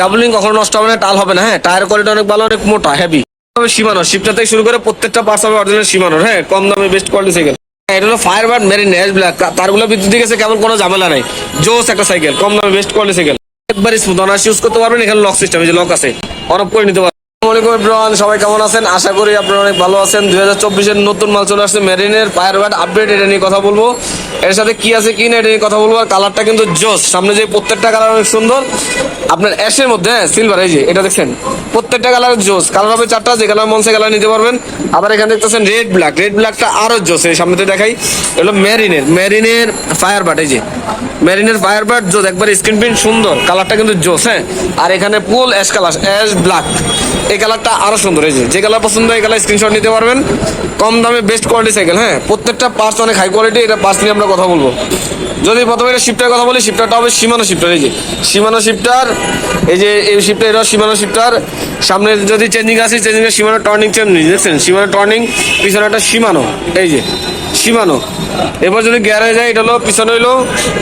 Double ring কখনো নষ্ট হবে না, টাল হবে না হ্যাঁ টায়ার কোয়ালিটি অনেক ভালো, অনেক মোটা হেভি সীমানো শিপটা থেকে শুরু করে প্রত্যেকটা পার্টস হবে অরিজিনাল সীমানোর হ্যাঁ কম দামে বেস্ট কোয়ালিটি সাইকেল এটা হলো fire bird marine S black তারগুলো বিদ্যুৎ দিয়ে গেছে কেমন কোনো ঝামেলা নাই। জোস একটা সাইকেল কম দামে বেস্ট কোয়ালিটি সাইকেল একবার স্মুথ অনার্স ইউজ করতে পারবেন, এখানে লক সিস্টেম যে লক আছে অফ করে নিতে পারবেন। সবাই কেমন আছেন? আশা করি আপনারা অনেক ভালো আছেন। দুই হাজার চব্বিশের নতুন মাল চলে আসছে মেরিনের ফায়ার বার্ড আপডেট এটা নিয়ে কথা বলব। এর সাথে কি আছে, কি না এটা নিয়ে কথা বলব। আর কালারটা কিন্তু জোস সামনে যে প্রত্যেকটা কালার অনেক সুন্দর। আপনার অ্যাশের মধ্যে হ্যাঁ সিলভার এই যে, এটা দেখছেন? প্রত্যেকটা কালার জোস। কালার হবে চারটা, যে কালার মনসে কালার নিতে পারবেন। আবার এখানে দেখতেছেন রেড ব্ল্যাক রেড ব্ল্যাকটা আরও জোস। এই সামনেতে দেখাই এগুলো মেরিনের মেরিনের ফায়ার বাট এই যে। মেরিনের ফায়ার বাট জোস। একবার স্ক্রিন প্রিন্ট সুন্দর। কালারটা কিন্তু জোস হ্যাঁ। আর এখানে full ash colour ash black এই কালারটা আরও সুন্দর, এই যে। যে কালার পছন্দ, এই কালার স্ক্রিনশট নিতে পারবেন। কম দামে বেস্ট কোয়ালিটি সাইকেল হ্যাঁ। প্রত্যেকটা পার্টস অনেক হাই কোয়ালিটি এটা পার্টস নিয়ে আমরা কথা বলব। যদি প্রথমে এটা শিফটার কথা বলি শিফটারটা হবে সীমানো শিফটার এই যে। সীমানো শিফটার এই যে, এই শিফটা এটা সীমানো শিফটার সামনে যদি চেঞ্জিং আসে চেঞ্জিং এর সীমানা টার্নিং চেঞ্জ দেখছেন? সীমানা টার্নিং পিছনে একটা সীমানো, এই যে। সীমানো। এবার যদি গিয়ার হয়ে যায়, এটা হলো পিছনে হলো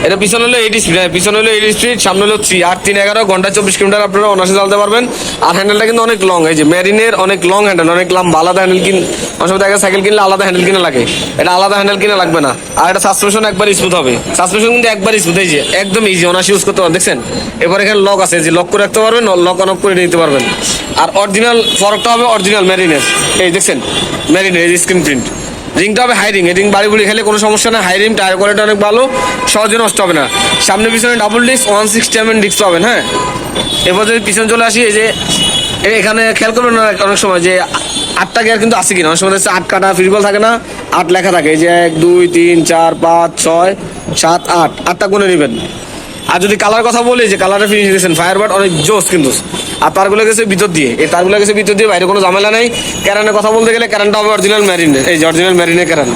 এটা পিছনে হলো এইটি স্পিড পিছনে হলো এইটি স্পিড সামনে হলো থ্রি আট তিন এগারো, ঘণ্টা চব্বিশ কিলোমিটার আপনারা অনার্সে চালাতে পারবেন। আর হ্যান্ডেলটা কিন্তু অনেক লং এই যে মেরিনের অনেক লং হ্যান্ডেল অনেক লম্বা, আলাদা হ্যান্ডেল কিন, অনেক দেখা সাইকেল কিনলে আলাদা হ্যান্ডেল কিনা লাগে। এটা আলাদা হ্যান্ডেল কিনা লাগবে না। আর এটা সাসপেনশন একবার স্মুথ হবে। সাসপেনশন কিন্তু একবার স্মুথ এই যে একদম ইজি অনার্স ইউজ করতে পারবেন, দেখছেন? এবার এখানে লক আছে যে লক করে রাখতে পারবেন লক অন করে নিতে পারবেন। আর অরিজিনাল ফরকটা হবে অরিজিনাল মেরিনের এই দেখছেন? মেরিনের স্ক্রিন প্রিন্ট রিংটা হবে হাই রিং রিং বাড়ি বুড়ি খেলে কোনো সমস্যা না। হাই রিং টায়ার কোয়ালিটি অনেক ভালো। সহজে নষ্ট হবে না। সামনে পিছনে double disc one sixty M disc পাবেন হ্যাঁ? এরপর যদি পিছনে চলে আসি, এই যে এখানে খেয়াল করবেন না, অনেক সময় যে আটটা গিয়ার কিন্তু আছে কিনা। অনেক সময় আট কাটা ফিটবল থাকে না, আট লেখা থাকে। এই যে এক, দুই, তিন, চার, পাঁচ, ছয়, সাত, আট। আটটা গুনে নেবেন। আর যদি কালার কথা বলি, যে কালারটা ফিনিশ দিয়েছেন ফায়ার বাট অনেক জোস কিন্তু। আর তারগুলো গেছে ভিতর দিয়ে। এই তারগুলো গেছে ভিতর দিয়ে, বাইরে কোনো ঝামেলা নেই। ক্যারানের কথা বলতে গেলে ক্যারানটা হবে অরিজিনাল ম্যারিন এই যে অরিজিনাল ম্যারিনের ক্যারান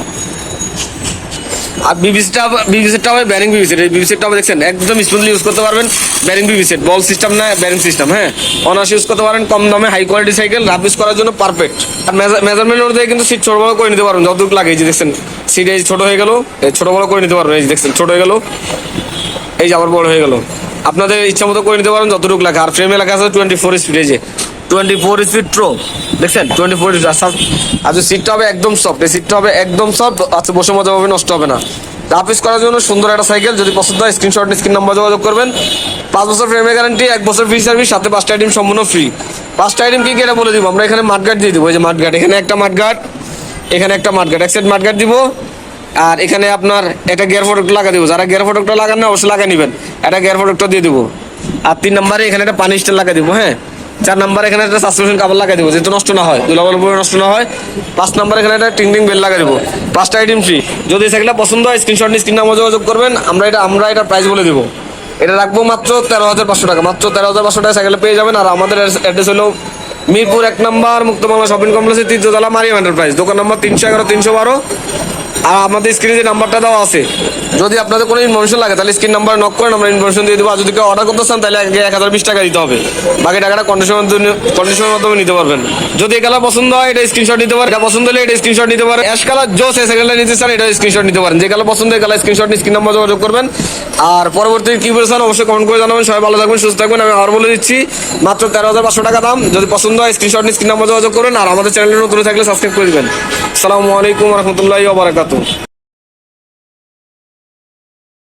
আর বিবিসিটা বিবিসিটা হবে ব্যারিং বিবিসিট এই বিবিসিটটা হবে দেখছেন, একদম স্মুথলি ইউজ করতে পারবেন। ব্যারিং বিবিসিট বল সিস্টেম না ব্যারিং সিস্টেম হ্যাঁ? অনার্স ইউজ করতে পারেন, কম দামে high quality cycle rough use করার জন্য পারফেক্ট আর মেজারমেন্ট অনুযায়ী কিন্তু সিট ছোট বড় করে নিতে পারবেন, যতটুকু লাগে। এই যে দেখছেন সিট এই ছোট হয়ে গেল ছোট বড় করে নিতে পারবেন। এই যে দেখছেন, ছোট হয়ে গেল। এই যে আবার বড় হয়ে গেল। আপনাদের ইচ্ছা মতো করে নিতে পারেন, যতটুকু লেখা আর ফ্রেমে লেখা আছে টোয়েন্টি ফোর স্পিড এই যে। টোয়েন্টি ফোর স্পিড প্রো দেখছেন? টোয়েন্টি ফোর আর সিটটা হবে একদম সফট এই সিটটা হবে একদম সফট আচ্ছা বসে মজা হবে, নষ্ট হবে না। রাফিস করার জন্য সুন্দর একটা সাইকেল যদি পছন্দ হয় স্ক্রিনশট স্ক্রিন নাম্বার যোগাযোগ করবেন। পাঁচ বছর ফ্রেমে গ্যারান্টি এক বছর ফ্রি সার্ভিস সাথে পাঁচটা আইটেম সম্পূর্ণ ফ্রি পাঁচটা আইটেম কি কি এটা বলে দিব, আমরা এখানে মাঠগাট দিয়ে দিব। এই যে মাঠগাট এখানে একটা মাঠগাট এখানে একটা মাঠগাট এক সাইড মাঠগাট দিব আর এখানে আপনার একটা গিয়ার ফটোকটা লাগা দিব। যারা গিয়ার ফটোকটা লাগান না, অবশ্যই লাগা নেবেন। একটা গিয়ার ফটোকটা দিয়ে দিব। আর তিন নম্বরে এখানে একটা পানি স্টার লাগা দিব হ্যাঁ? চার নম্বরে এখানে একটা সাসপেনশন কাভার লাগা দিব, যেহেতু নষ্ট না হয় দুলাবল পুরো নষ্ট না হয়। পাঁচ নম্বরে এখানে একটা টিং টিং বেল লাগা দিব। পাঁচটা আইটেম ফ্রি যদি সাইকেলটা পছন্দ হয় স্ক্রিনশট নিয়ে স্ক্রিন নাম্বার যোগাযোগ করবেন। আমরা এটা আমরা এটা প্রাইস বলে দিব। এটা রাখব মাত্র তেরো হাজার পাঁচশো টাকা। মাত্র তেরো হাজার পাঁচশো টাকা সাইকেলে পেয়ে যাবেন। আর আমাদের অ্যাড্রেস হলো মিরপুর এক নম্বর মুক্তবাংলা শপিং কমপ্লেক্সের তৃতীয়তলা মারিয়াম এন্টারপ্রাইজ দোকান নম্বর তিনশো এগারো, তিনশো বারো। আর আমাদের স্ক্রিনে যে নাম্বারটা দেওয়া আছে, যদি আপনাদের কোনো ইনফরমেশন লাগে, তাহলে স্ক্রিন নাম্বার নক করেন আমরা ইনফরমেশন দিয়ে দেবো। আর যদি কেউ অর্ডার করতে চান, তাহলে আগে এক হাজার বিশ টাকা দিতে হবে। বাকি টাকাটা কন্ডিশনের কন্ডিশনের মাধ্যমে নিতে পারবেন। যদি এই কালার পছন্দ হয়, এটা স্ক্রিনশট নিতে পারেন। এটা পছন্দ হলে এটা স্ক্রিনশট নিতে পারেন। অ্যাশ কালার জোস এই সেকেন্ডে নিতে চান, এটা স্ক্রিনশট নিতে পারেন। যে কালার পছন্দ এই কালার স্ক্রিনশট নিয়ে স্ক্রিন নাম্বার যোগাযোগ করবেন। আর পরবর্তী কি বলেছেন অবশ্যই কমেন্ট করে জানাবেন। সবাই ভালো থাকবেন, সুস্থ থাকবেন। আমি আর বলে দিচ্ছি, মাত্র তেরো হাজার পাঁচশো টাকা দাম। যদি পছন্দ হয় স্ক্রিনশট নিয়ে স্ক্রিন নাম্বার যোগাযোগ করুন আর আমাদের চ্যানেলে নতুন থাকলে সাবস্ক্রাইব করে দিবেন। আসসালামু আলাইকুম রহমতুল্লাহ বারাকাতু datos